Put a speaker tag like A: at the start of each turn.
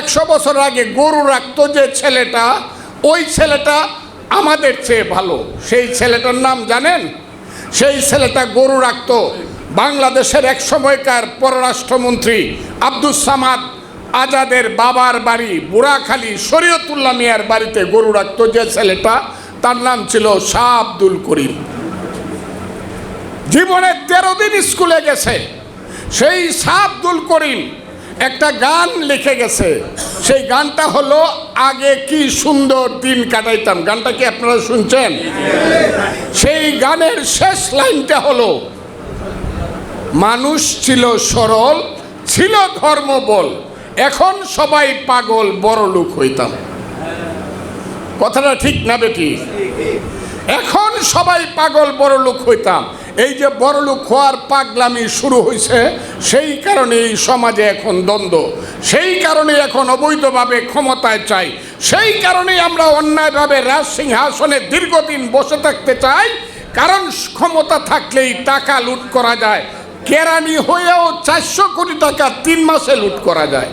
A: একশো বছর আগে গরু রাখতো যে ছেলেটা, ওই ছেলেটা আমাদের চেয়ে ভালো। সেই ছেলেটার নাম জানেন? সেই ছেলেটা গরু রাখতো বাংলাদেশের এক সময়কার পররাষ্ট্রমন্ত্রী আব্দুস সামাদ আজাদের বাবার বাড়ি বুড়াখালী শরীয়তুল্লাহ মিয়ার বাড়িতে গরু রাখতো যে ছেলেটা, তার নাম ছিল শাহ আব্দুল করিম। জীবনে তেরো দিন স্কুলে গেছে। সেই শাহ আব্দুল করিম একটা গান লিখে গেছে। সেই গানটা হলো, আগে কি সুন্দর দিন কাটাইতাম। গানটা কি আপনারা শুনছেন? সেই গানের শেষ লাইনটা হলো, মানুষ ছিল সরল, ছিল ধর্মবল, এখন সবাই পাগল, বড় লোক হইতাম। কথাটা ঠিক না বেটি? এখন সবাই পাগল, বড় লোক হইতাম। এই যে বড় লোক হওয়ার পাগলামি শুরু হয়েছে, সেই কারণে এই সমাজে এখন দ্বন্দ্ব, সেই কারণে এখন অবৈধভাবে ক্ষমতায় চাই, সেই কারণে আমরা অন্যায়ভাবে রাজ সিংহাসনে দীর্ঘদিন বসে থাকতে চাই, কারণ ক্ষমতা থাকলেই টাকা লুট করা যায়, কেরানি হয়েও চারশো কোটি টাকা তিন মাসে লুট করা যায়।